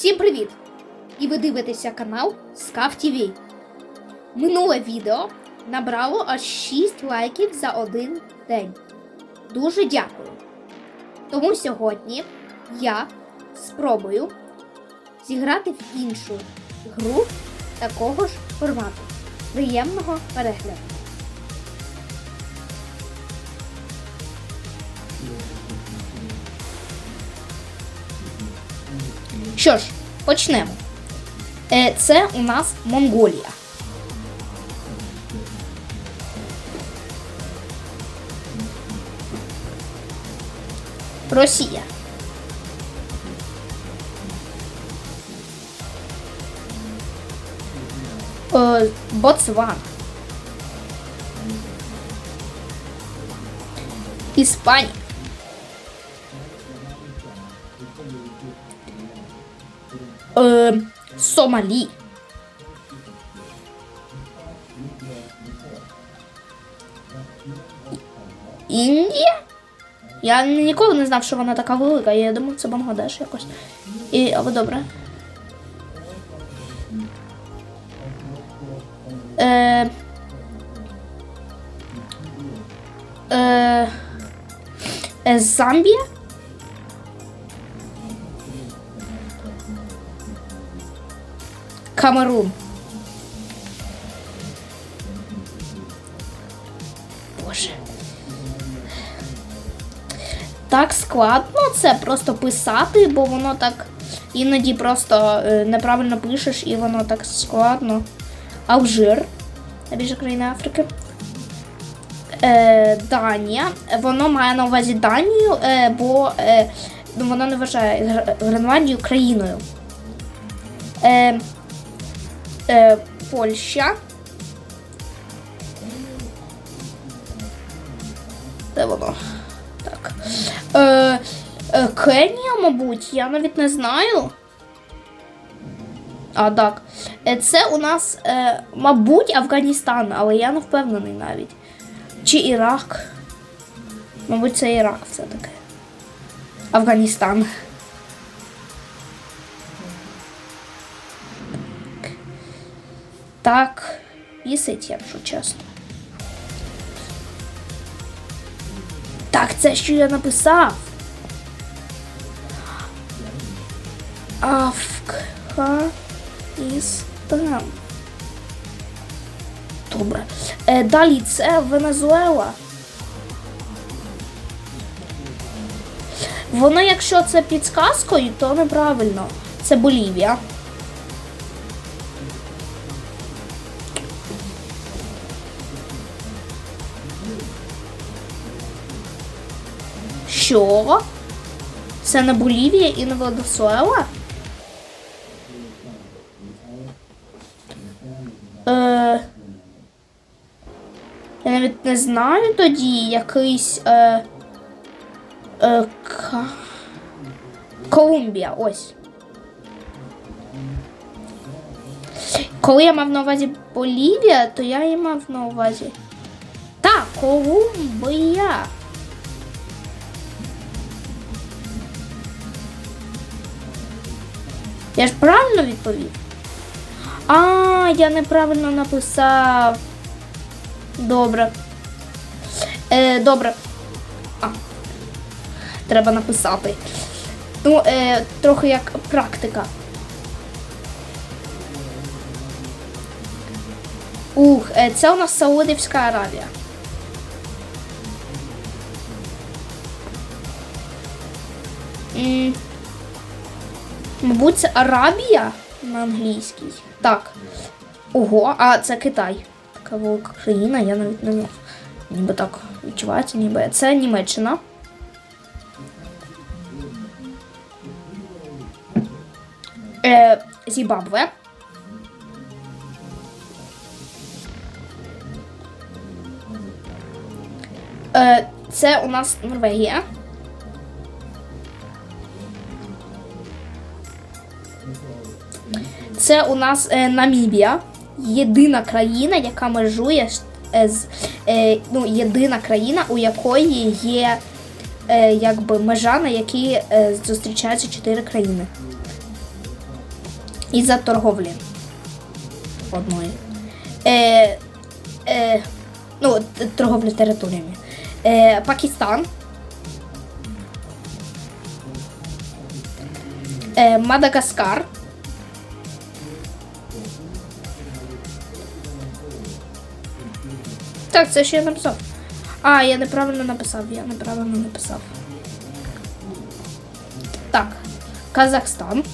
Всім привіт! І ви дивитеся канал Скаф ТВ. Минуле відео набрало аж 6 лайків за один день. Дуже дякую. Тому сьогодні я спробую зіграти в іншу гру такого ж формату. Приємного перегляду. Що ж, почнемо. Е, Це у нас Монголія. Росія. Е, Ботсван. Іспанія. Е, Сомалі. Індія? Я ніколи не знав, що вона така велика. Я думав, це Бангладеш якось. І, але добре. Е, е, е, Замбія? Камерун. Боже. Так складно це просто писати, бо воно так іноді просто е, неправильно пишеш і воно так складно. Алжир. Найбільша країна Африки. Е, Данія. Воно має на увазі Данію, е, бо е, воно не вважає Гренландію країною. Е, е, Польща. Де воно? Так. Е, е, Кенія, мабуть, я навіть не знаю. А, так. Е, Це у нас, е, мабуть, Афганістан, але я не впевнений навіть. Чи Ірак. Мабуть, це Ірак все-таки. Афганістан. Так, вісить, якщо чесно. Так, це що я написав. Афганістан. Добре. Е, далі це Венезуела. Воно, якщо це підсказкою, то неправильно. Це Болівія. Що? Це не Болівія і не Венесуела? Е, я навіть не знаю тоді якийсь. Е, е, Ка- Колумбія, ось. Коли я мав на увазі Болівія, то я і мав на увазі. Так, Колумбія. Я ж правильно відповів? А, я неправильно написав. Добре. Е, добре. А. Треба написати. Ну, е, трохи як практика. Ух, е, це у нас Саудівська Аравія. М, Мабуть, це Арабія на англійській. Так. Ого, а це Китай. Така велика країна, я навіть не мав. Ніби так відчувається, ніби. Це Німеччина. Е, Зімбабве. Е, це у нас Норвегія. Це у нас е, Намібія. Єдина країна, яка межує е, з е, ну, єдина країна, у якої є е, якби межа, на якій е, зустрічаються чотири країни. Із-за торговлі. Одної. Е, е, ну, торговлі територіями. Е, Пакистан. Е, Мадагаскар. Так, це ще я написав. А, я неправильно написав, я неправильно написав. Так, Казахстан.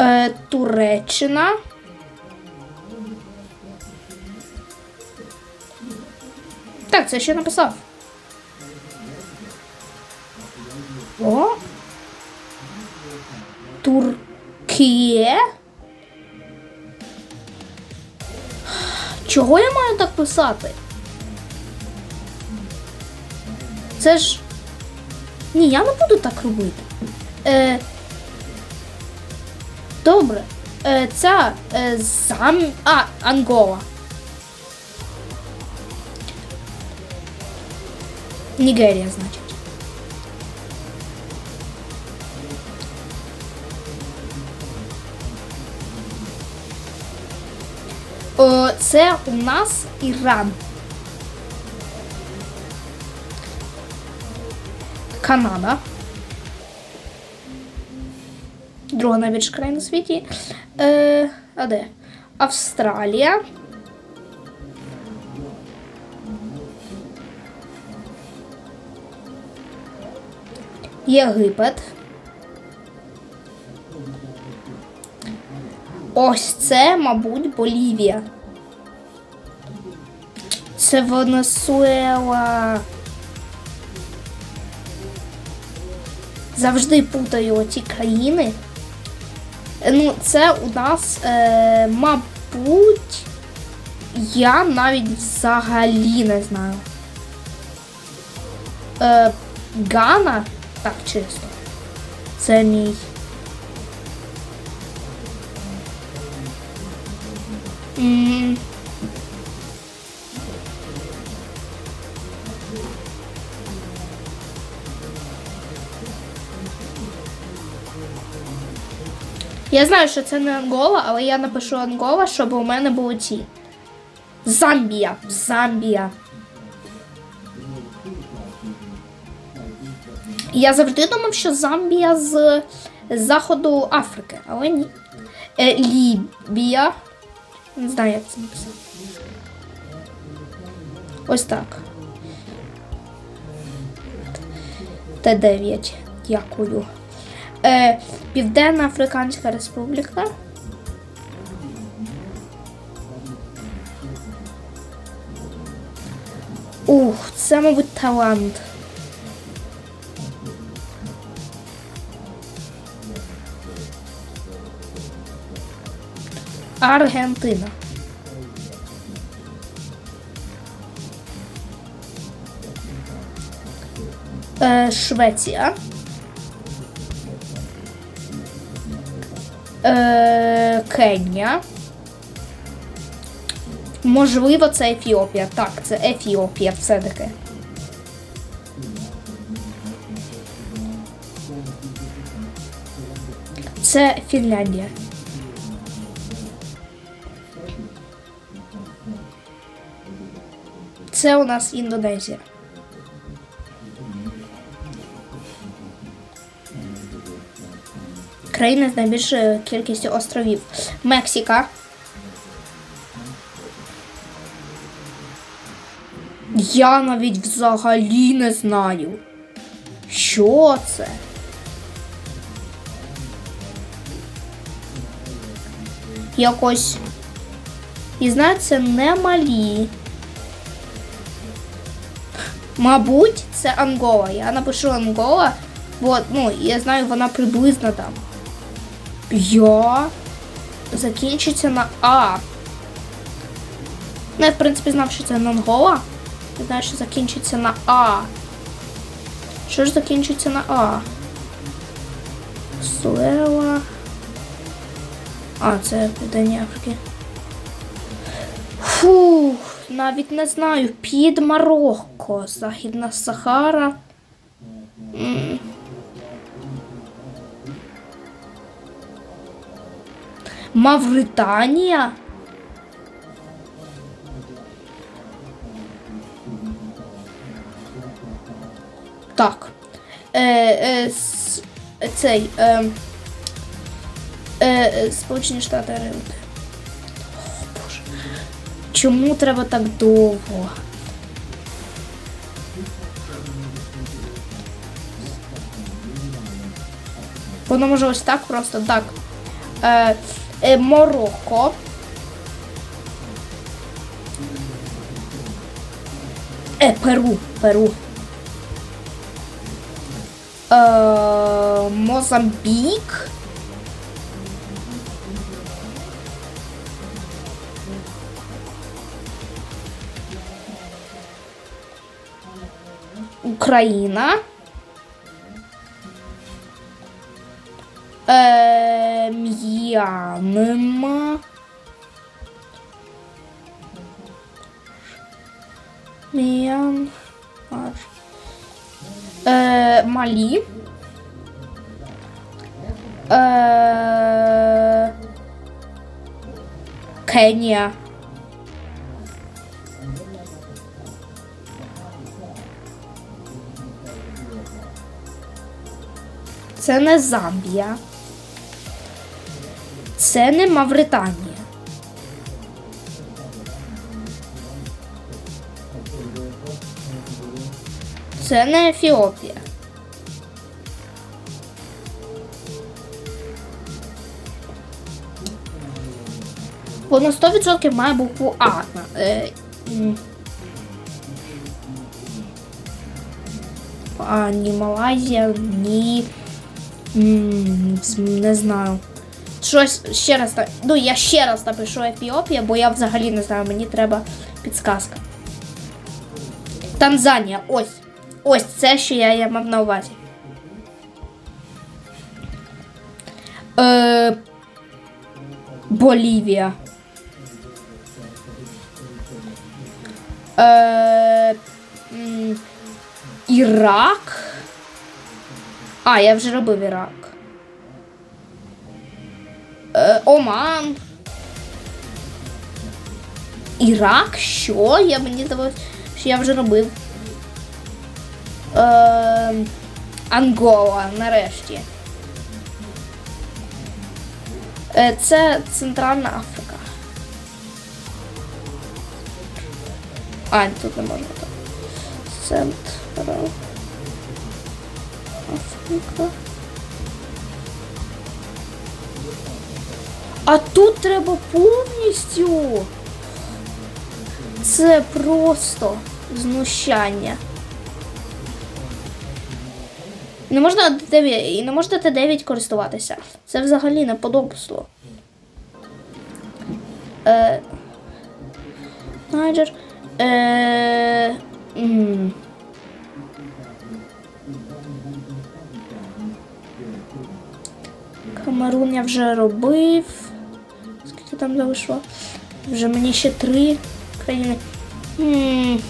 Е, Туреччина. Так, це ще написав. Писати? Це ж. Ні, я не буду так робити. Е, добре. Е, ця е, зам. А, Ангола. Нігерія, значить. О, це у нас Іран. Канада. Друга найбільша країна у світі. Е, а де? Австралія. Єгипет. Ось це, мабуть, Болівія. Це Венесуела. Завжди путаю ці країни. Ну, це у нас, е, мабуть, я навіть взагалі не знаю. Е, Гана, так чисто. Це мій. Я знаю, що це не Ангола, але я напишу Ангола, щоб у мене були ці. Замбія. Замбія. Я завжди думав, що Замбія з заходу Африки, але ні. Е, Лібія. Не знаю, як це написати. Ось так. Т9. Дякую. Е, Південна Африканська Республіка. Ух, це, мабуть, талант. Аргентина. Е, Швеція. Е, Кенія. Можливо, це Ефіопія. Так, це Ефіопія все-таки. Це Фінляндія. Це у нас Індонезія. Країна з найбільшою кількістю островів. Мексика. Я навіть взагалі не знаю. Що це? Якось. І знаю, це не малі. Мабуть, це Ангола. Я напишу Ангола, бо ну, я знаю, вона приблизно там. Я закінчиться на А. Ну, я, в принципі, знав, що це не Ангола. Я знаю, що закінчиться на А. Що ж закінчиться на А? Суела. А, це Південні Африки. Фух, навіть не знаю. Під Марокко, Західна Сахара. Мавританія. Так. Е, е, цей. Е, е, Сполучені Штати Америки. Чому треба так довго? Воно може ось так просто так. Е, е, Марокко. Е, Перу. Перу. Е, Мозамбік. Україна. Е, М'янма. М'янмар. Е, Малі. Е, Кенія. Це не Замбія. Це не Мавританія. Це не Ефіопія. Воно 100% має букву А. Е, а, ні Малайзія, ні. Не знаю. Щось ще раз Ну, я ще раз напишу Ефіопія, бо я взагалі не знаю, мені треба підсказка. Танзанія, ось. Ось це, що я, я мав на увазі. Е, Болівія. Е, Ірак. А, я вже робив Ірак. Е, Оман. Ірак? Що? Я мені здалося, що я вже робив. Е, Ангола, нарешті. Е, це Центральна Африка. А, тут не можна так. Централ. Африка. А тут треба повністю. Це просто знущання. Не можна Т9, і не можна Т9 користуватися. Це взагалі не подобство. Е, Найджер. Е, м. Камерун я вже робив. Скільки там залишило? Вже мені ще три країни. М.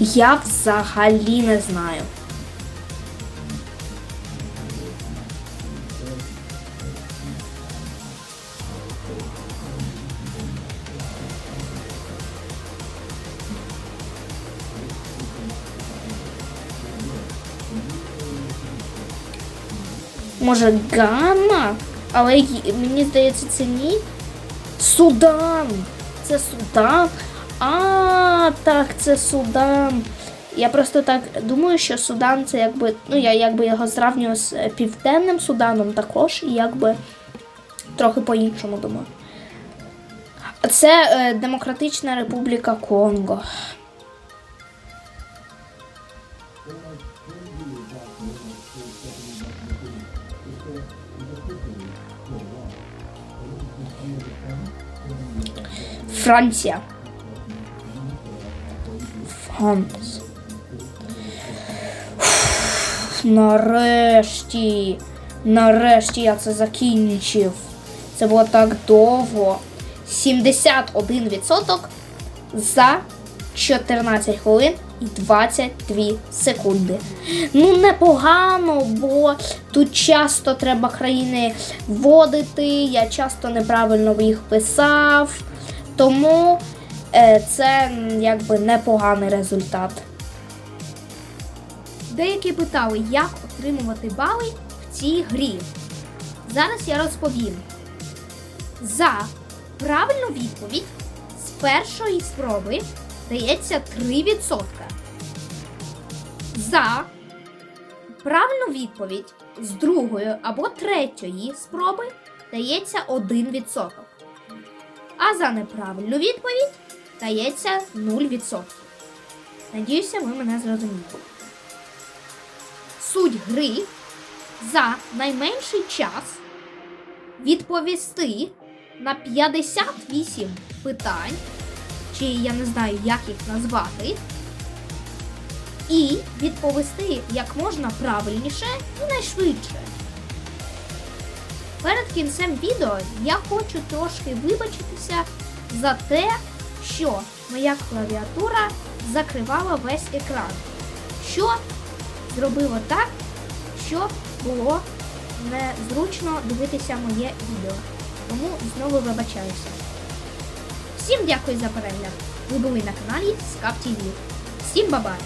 Я взагалі не знаю. Може, Гана? Але мені здається, це ні. Судан! Це Судан? А, так, це Судан. Я просто так думаю, що Судан це якби. Ну, я якби його зравнюю з е, Південним Суданом також, і якби трохи по-іншому думаю. Це е, Демократична Республіка Конго. Франція. Франц. Нарешті. Нарешті я це закінчив. Це було так довго. 71% за 14 хвилин і 22 секунди. Ну, непогано, бо тут часто треба країни вводити, я часто неправильно їх писав. Тому е, це якби непоганий результат. Деякі питали, як отримувати бали в цій грі. Зараз я розповім. За правильну відповідь з першої спроби дається 3%. За правильну відповідь з другої або третьої спроби дається 1%. А за неправильну відповідь дається 0%. Надіюся, ви мене зрозуміли. Суть гри за найменший час відповісти на 58 питань, чи я не знаю, як їх назвати, і відповісти як можна правильніше і найшвидше. Перед кінцем відео я хочу трошки вибачитися за те, що моя клавіатура закривала весь екран, що зробило так, що було незручно дивитися моє відео. Тому знову вибачаюся. Всім дякую за перегляд. Ви були на каналі Скап ТВ. Всім бабай!